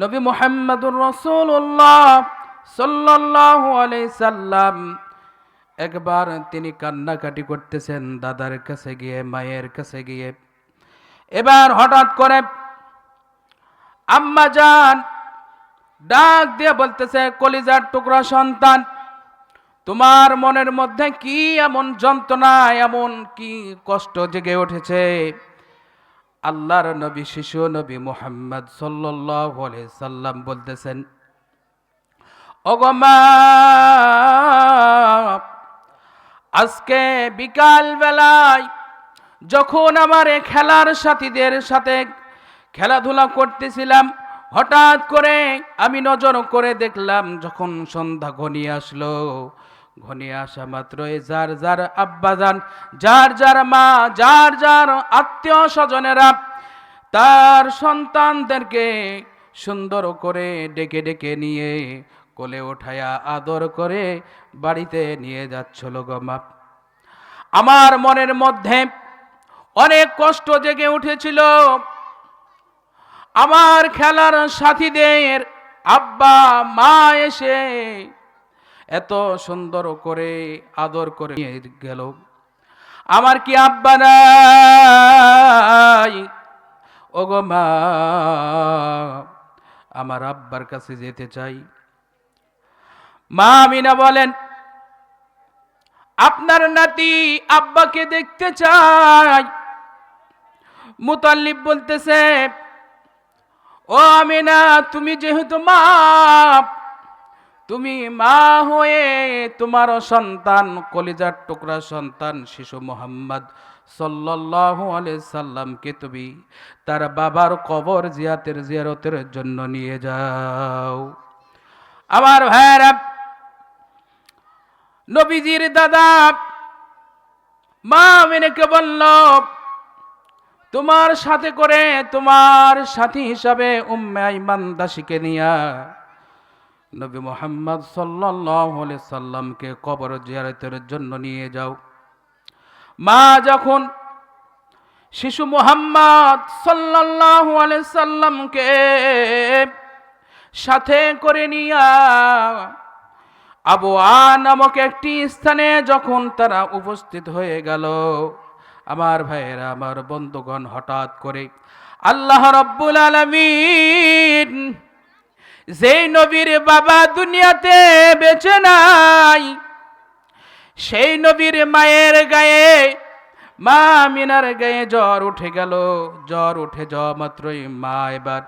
নবী মোহাম্মদুর রসুল্লাহ সাল্লাহ সাল্লাম একবার তিনি কান্নাকাটি করতেছেন দাদার কাছে গিয়ে, মায়ের কাছে গিয়ে। এবার হঠাৎ করে আম্মা যান ডাক দিয়ে বলতেছে, কলিজার টুকরা সন্তান, তোমার মনের মধ্যে কি এমন যন্ত্রণা, এমন কি কষ্ট জেগে উঠেছে? আল্লাহর নবী, শিশু নবী মুহাম্মদ আলাইহি সাল্লাম বলতেছেন ওগমা আজকে বিকাল বেলায় যখন আমার খেলার সাথীদের সাথে খেলাধুলা করতেছিলাম, হঠাৎ করে আমি নজর করে দেখলাম যখন সন্ধ্যা ঘনিয়ে আসলো ঘনিয়ে আসা মাত্রই যার যার আব্বাজান, যার যার মা, যার যার আত্মীয় স্বজনেরা, তার সন্তানদেরকে সুন্দর করে ডেকে ডেকে নিয়ে কোলে ওঠায়া আদর করে বাড়িতে নিয়ে যাচ্ছিল গমাপ আমার মনের মধ্যে অনেক কষ্ট জেগে উঠেছিল। আমার খেলার সাথীদের আব্বা, মা এসে এত সুন্দর করে আদর করে নিয়ে গেল। আমার কি আব্বা নাই? ওগো মা, আমার আব্বার কাছে যেতে চাই। মা আমিনা বলেন, আপনার নাতি আব্বাকে দেখতে চাই। মুতাল্লিব বলতেছে, ও আমিনা, তুমি যেহেতু মা তুমি মা হয়ে তোমার সন্তান, কলিজার টুকরা সন্তান, শিশু মোহাম্মদ আলাইহি সাল্লামকে তুমি তার বাবার কবর জিয়াতের জিয়ারতের জন্য নিয়ে যাও। আমার ভাইয়েরা, নবীজির দাদা মা মেনেকে বলল, তোমার সাথে করে তোমার সাথী হিসাবে উম্মে আইমান দাসীকে নিয়া নবী মোহাম্মদ আলাইহি সাল্লামকে কবর জিয়ারতের জন্য নিয়ে যাও। মা যখন শিশু মোহাম্মদ আলাইহি সাল্লামকে সাথে করে নিয়া আবু আ নামক একটি স্থানে যখন তারা উপস্থিত হয়ে গেল, আমার ভাইয়েরা, আমার বন্ধুগণ হঠাৎ করে আল্লাহ রব্বুল আলমিন যেই নবীর বাবা দুনিয়াতে বেঁচে নাই, সেই নবীর মায়ের গায়ে, মা মিনার গায়ে জ্বর উঠে গেল। জ্বর উঠে যাওয়া মাত্রই মা এবার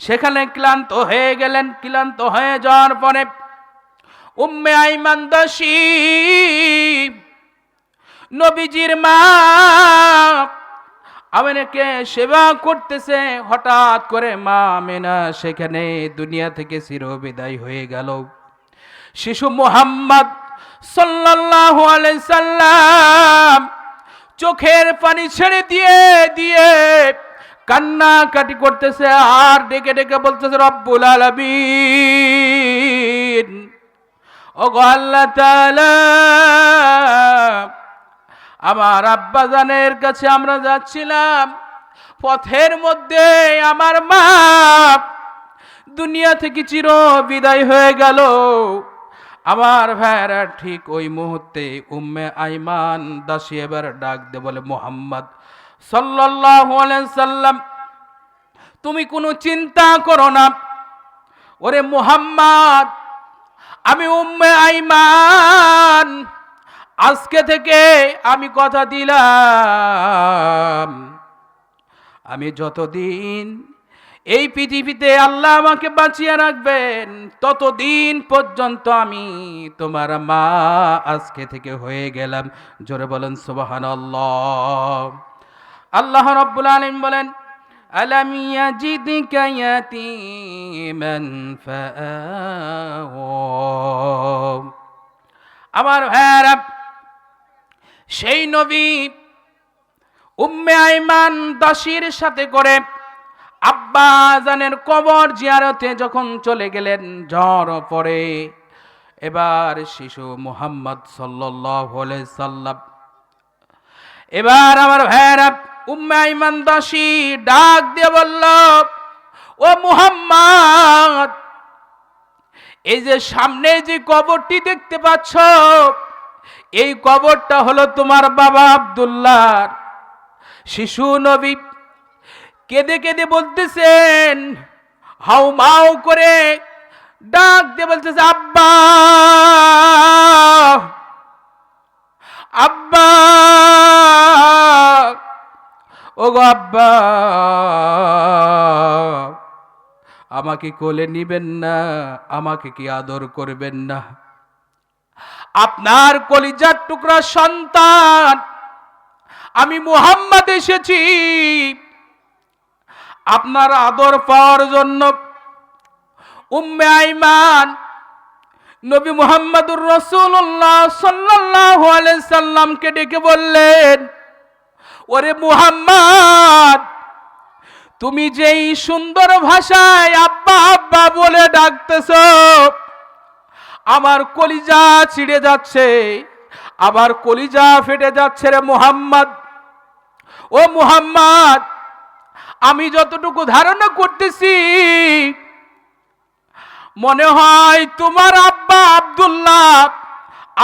সেখানে ক্লান্ত হয়ে গেলেন। ক্লান্ত হয়ে যাওয়ার পরে উম্মে আইমান দাসী নবীজির মা আমেনাকে সেবা করতেছে, হঠাৎ করে মা আমেনা সেখানে দুনিয়া থেকে চির বিদায় হয়ে গেল। শিশু মোহাম্মদ সাল্লাল্লাহু আলাইহি সাল্লাম চোখের পানি ছেড়ে দিয়ে দিয়ে কান্না কাটি করতেছে আর ডেকে ডেকে বলতেছে, রব্বুল আলামিন ও গো আল্লাহ তাআলা আমার আব্বাজানের কাছে আমরা যাচ্ছিলাম। পথের মধ্যে আমার মা দুনিয়া থেকে চির বিদায় হয়ে গেল। আমার ভাইরা ঠিক ওই মুহূর্তে উম্মে আইমান দাসী এবার ডাক দে বলে, মোহাম্মদ সাল্লাম, তুমি কোনো চিন্তা করো না। ওরে মোহাম্মদ, আমি উম্মে আইমান আজকে থেকে আমি কথা দিলাম আমি যতদিন এই পৃথিবীতে আল্লাহ আমাকে বাঁচিয়ে রাখবেন ততদিন পর্যন্ত আমি তোমার মা আজকে থেকে হয়ে গেলাম জোরে বলেন সুবাহান আল্লাহ রব্বুল আলিম বলেন ألم يجدك يتيما فآوى আমার ভাইয়ারা সেই নবী উম্মে আইমান দাসীর সাথে করে আব্বা জানের কবর জিয়ারতে যখন চলে গেলেন জ্বর পরে এবার শিশু মুহাম্মদ আলাইহি সাল্লাম। এবার আমার ভাইয়েরা উম্মে আইমান দাসী ডাক দিয়ে বলল, ও মুহাম্মদ, এই যে সামনে যে কবরটি দেখতে পাচ্ছ এই কবরটা হলো তোমার বাবা আব্দুল্লাহ শিশু নবী কেঁদে কেঁদে বলতেছেন, হাউ মাউ করে ডাক দিয়ে বলতেছে, আব্বা! আব্বা! ও গো আব্বা! আমাকে কোলে নিবেন না, আমাকে কি আদর করবেন না? আপনার কলিজার টুকরা সন্তান। আমি মুহাম্মদ এসেছি। আপনার আদর পাওয়ার জন্য উম্মে আইমান নবী মুহাম্মদুর রসুল্লাহ আলাইহি সাল্লামকে ডেকে বললেন, ওরে মুহাম্মদ, তুমি যেই সুন্দর ভাষায় আব্বা আব্বা বলে ডাকতেছ আমার কলিজা ছিঁড়ে যাচ্ছে আবার কলিজা ফেটে যাচ্ছে রে মুহাম্মদ। ও মুহাম্মদ, আমি যতটুকু ধারণা করতেছি, মনে হয় তোমার আব্বা আব্দুল্লাহ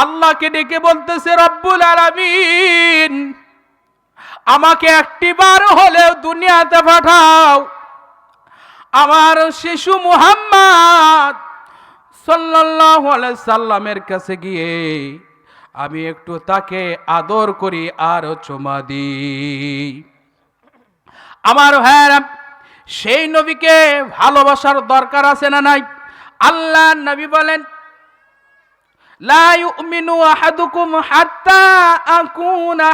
আল্লাহকে ডেকে বলতেছে, রব্বুল আলামিন, আমাকে একটিবার হলেও দুনিয়াতে পাঠাও। আমার শিশু মুহাম্মদ সাল্লাল্লাহু সাল্লামের কাছে গিয়ে আমি একটু তাকে আদর করি আর চুমা দিই। আমার ভাইয়েরা, সেই নবীকে ভালোবাসার দরকার আছে না নাই? আল্লাহ নবী বলেন, লা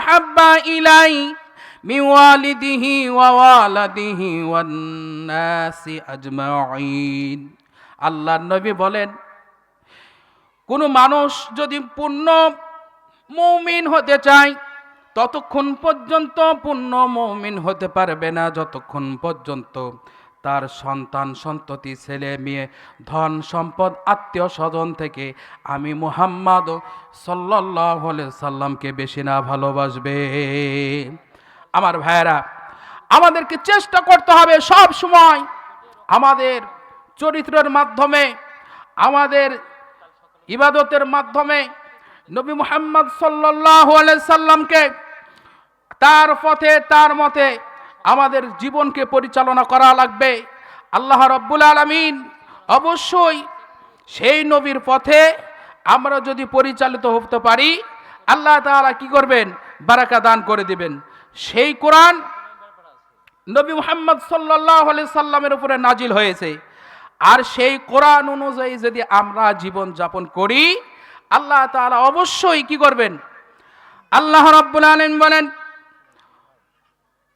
হাব্বা ইলাই আল্লাহ নবী বলেন, কোনো মানুষ যদি পূর্ণ মৌমিন হতে চায়, ততক্ষণ পর্যন্ত পূর্ণ মৌমিন হতে পারবে না। যতক্ষণ পর্যন্ত তার সন্তান, সন্ততি, ছেলে, মেয়ে, ধন, সম্পদ, আত্মীয় স্বজন থেকে আমি মুহাম্মদ সাল্লাহ সাল্লামকে বেশি না ভালোবাসবে। আমার ভাইয়েরা, আমাদেরকে চেষ্টা করতে হবে সব সময় আমাদের চরিত্রের মাধ্যমে, আমাদের ইবাদতের মাধ্যমে নবী মুহাম্মদ সাল্লাহ তার পথে, তার মতে আমাদের জীবনকে পরিচালনা করা লাগবে। আল্লাহ রব্বুল আলমিন অবশ্যই সেই নবীর পথে আমরা যদি পরিচালিত হতে পারি, আল্লাহ তাআলা কি করবেন? বারাকা দান করে দিবেন। সেই কোরআন নবী মুহাম্মদ সাল্লাহ সাল্লামের উপরে নাজিল হয়েছে। আর সেই কোরআন অনুযায়ী যদি আমরা জীবন যাপন করি আল্লাহ তাআলা অবশ্যই কি করবেন আল্লাহ রাব্বুল আলামিন বলেন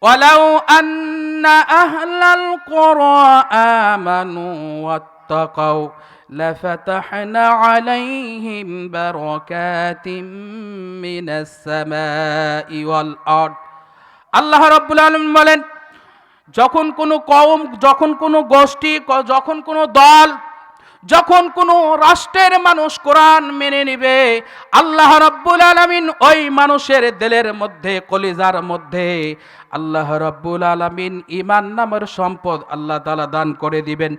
ولو أن أهل القرى آمنوا واتقوا لفتحنا عليهم بركات من السماء والأرض আল্লাহ রাব্বুল আলামিন বলেন যখন কোনো কম যখন কোনো গোষ্ঠী যখন কোনো দল, যখন কোনো রাষ্ট্রের মানুষ কোরআন মেনে নেবে, আল্লাহ রব্বুল আলমিন ওই মানুষের দিলের মধ্যে, কলিজার মধ্যে আল্লাহ রব্বুল আলমিন ইমান নামের সম্পদ আল্লাহ তালা দান করে দিবেন।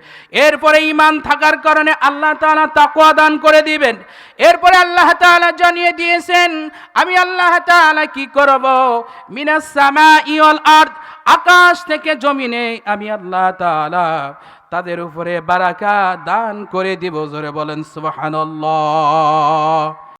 এরপরে ইমান থাকার কারণে আল্লাহ তালা তাকুয়া দান করে দিবেন। এরপরে আল্লাহ তাআলা জানিয়ে দিয়েছেন, আমি আল্লাহ তাআলা কি করব? মিনাস সামা ইওয়াল আরদ। আকাশ থেকে জমিনে আমি আল্লাহ তালা তাদের উপরে বারাকা দান করে দিব। জোরে বলেন, সুবহানাল্লাহ।